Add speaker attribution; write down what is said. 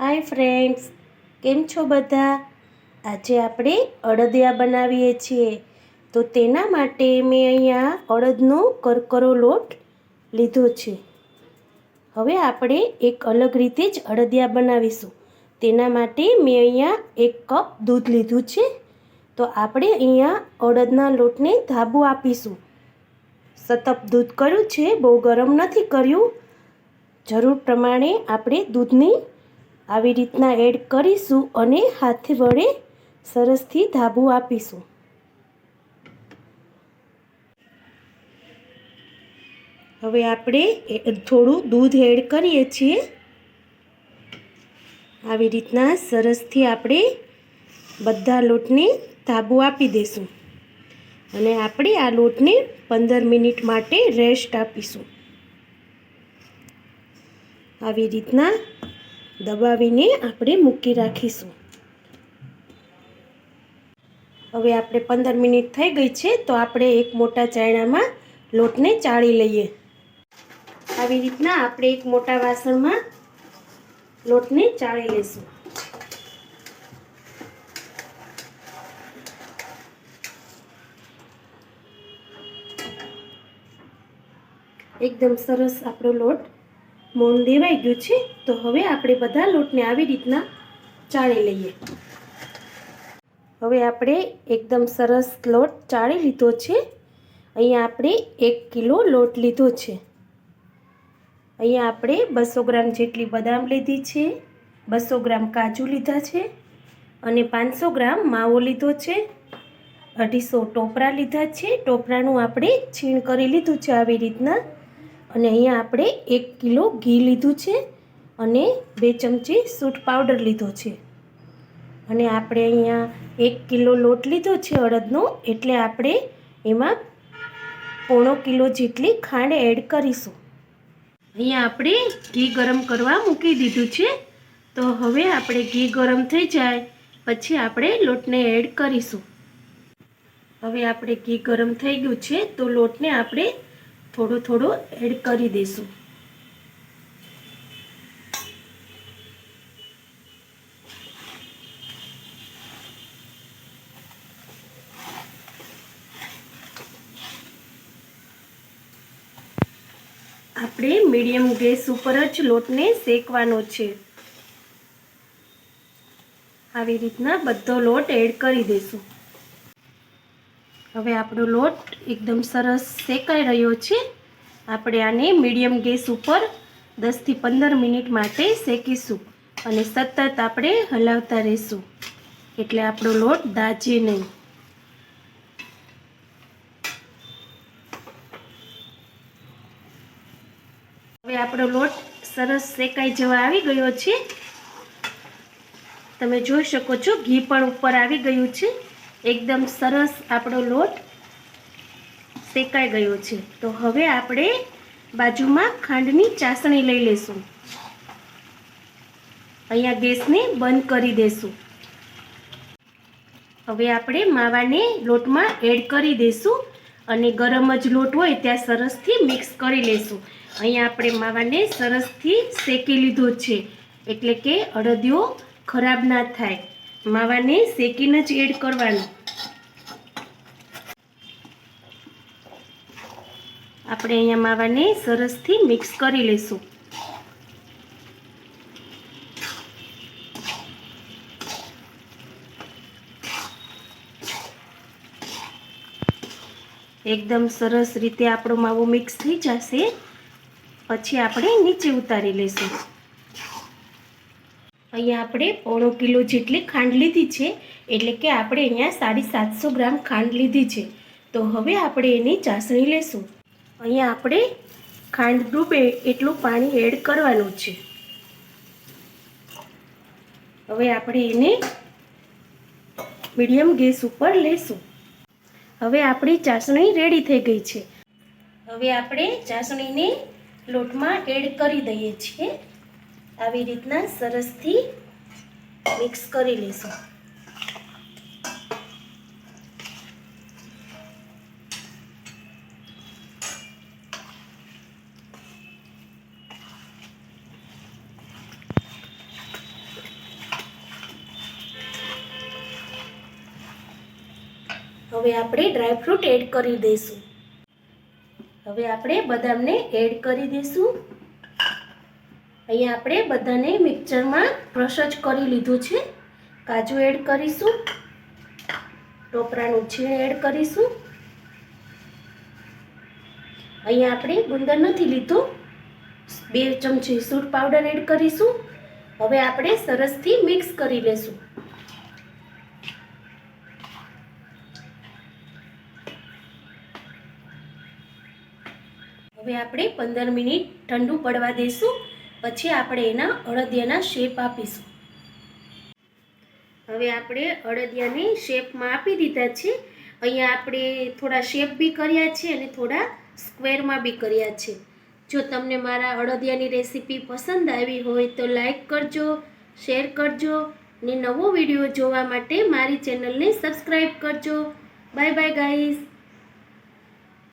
Speaker 1: Hi friends, કેમ છો બધા? આજે આપણે અડદિયા બનાવીએ છીએ. તો તેના માટે મેં અહીંયા અડદનો કરકરો લોટ લીધો છે. હવે આપણે એક અલગ રીતે જ અડદિયા બનાવીશું. તેના માટે મેં અહીંયા એક કપ દૂધ લીધું છે. તો આપણે અહીંયા અડદના લોટને ધાબુ આપીશું. સતપ દૂધ કર્યું છે, બહુ ગરમ નથી કર્યું. જરૂર પ્રમાણે આપણે દૂધની આવી રીતના એડ કરીશું અને હાથ વડે સરસથી ધાબુ આપીશું. હવે આપણે થોડું દૂધ એડ કરીએ છીએ. આવી રીતના સરસથી આપણે બધા લોટને ધાબુ આપી દઈશું અને આપણે આ લોટને પંદર મિનિટ માટે રેસ્ટ આપીશું. આવી રીતના દબાવીને આપણે મૂકી રાખીશું. હવે આપણે પંદર મિનિટ થઈ ગઈ છે, તો આપણે એક મોટા ચાયણામાં લોટને ચાળી લઈએ. આવી રીતના આપણે એક મોટા વાસણમાં લોટને ચાળી લઈશું. એકદમ સરસ આપણો લોટ મોણ દેવાઈ ગયું છે, તો હવે આપણે બધા લોટને આવી રીતના ચાળી લઈએ. હવે આપણે એકદમ સરસ લોટ ચાળી લીધો છે. અહીંયા આપણે એક કિલો લોટ લીધો છે. અહીંયા આપણે બસો ગ્રામ જેટલી બદામ લીધી છે, બસો ગ્રામ કાજુ લીધા છે અને પાંચસો ગ્રામ માવો લીધો છે. અઢીસો ટોપરા લીધા છે, ટોપરાનું આપણે છીણ કરી લીધું છે, આવી રીતના. અને અહીંયા આપણે એક કિલો ઘી લીધું છે અને બે ચમચી સૂટ પાવડર લીધો છે. અને આપણે અહીંયા એક કિલો લોટ લીધો છે અડદનો, એટલે આપણે એમાં પોણો કિલો જેટલી ખાંડ એડ કરીશું. અહીંયા આપણે ઘી ગરમ કરવા મૂકી દીધું છે. તો હવે આપણે ઘી ગરમ થઈ જાય, પછી આપણે લોટને એડ કરીશું. હવે આપણે ઘી ગરમ થઈ ગયું છે, તો લોટને આપણે થોડો થોડો એડ કરી દઈશું આપણે મીડિયમ ગેસ ઉપર જ લોટને શેકવાનો છે. આવી રીતના બધો લોટ એડ કરી દઈશું હવે આપણો લોટ એકદમ સરસ શેકાઈ રહ્યો છે. આપણે આને મીડિયમ ગેસ ઉપર દસથી પંદર મિનિટ માટે શેકીશું અને સતત આપણે હલાવતા રહીશું. એટલે આપણો લોટ દાજે નહીં. હવે આપણો લોટ સરસ શેકાઈ જવા આવી ગયો છે. તમે જોઈ શકો છો, ઘી પણ ઉપર આવી ગયું છે. એકદમ સરસ આપણો લોટ શેકાઈ ગયો છે. તો હવે આપણે બાજુમાં ખાંડની ચાસણી લઈ લેશું. અહીંયા ગેસને બંધ કરી દેશું. હવે આપણે માવાને લોટમાં એડ કરી દઈશું અને ગરમ જ લોટ હોય ત્યાં સરસથી મિક્સ કરી લેશું. અહીંયા આપણે માવાને સરસથી શેકી લીધો છે. એટલે કે અડદિયો ખરાબ ના થાય. માવાને શેકીને જ એડ કરવાનું. આપણે અહીંયા માવાને સરસથી મિક્સ કરી લઈશું. એકદમ સરસ રીતે આપણો માવો મિક્સ થઈ જશે. પછી આપણે નીચે ઉતારી લઈશું. અહીંયા આપણે પોણો કિલો જેટલી ખાંડ લીધી છે, એટલે કે આપણે અહીંયા સાડી સાતસો ગ્રામ ખાંડ લીધી છે. તો હવે આપણે એની ચાસણી લેશું. અહીંયા આપણે ખાંડ ડૂબે એટલું પાણી એડ કરવાનું છે. હવે આપણે એને મીડિયમ ગેસ ઉપર લેશું. હવે આપણી ચાસણી રેડી થઈ ગઈ છે. હવે આપણે ચાસણીને લોટમાં એડ કરી દઈએ છીએ. આવી રીતના સરસથી મિક્સ કરી લેશું. હવે આપણે ડ્રાયફ્રૂટ એડ કરી દઈશું. હવે આપણે બદામને એડ કરી દઈશું. અહીંયા આપણે બધાને મિક્સરમાં ક્રશ જ કરી લીધું છે. કાજુ એડ કરીશું. ટોપરાનું છીણ એડ કરીશું. અહીંયા આપણે ગુંદર નથી લીધું. બે ચમચી સૂટ પાવડર એડ કરીશું. હવે આપણે સરસથી મિક્સ કરી લેશું. હવે આપણે પંદર મિનિટ ઠંડુ પડવા દઈશું પછી આપણે એના અળદિયાના શેપ આપીશું. હવે આપણે અળદિયાને શેપમાં આપી દીધા છે. અહીંયા આપણે થોડા શેપ બી કર્યા છે અને થોડા સ્ક્વેરમાં બી કર્યા છે. જો તમને મારા અળદિયાની રેસીપી પસંદ આવી હોય તો લાઈક કરજો શેર કરજો ને નવો વીડિયો જોવા માટે મારી ચેનલને સબસ્ક્રાઈબ કરજો. Bye bye guys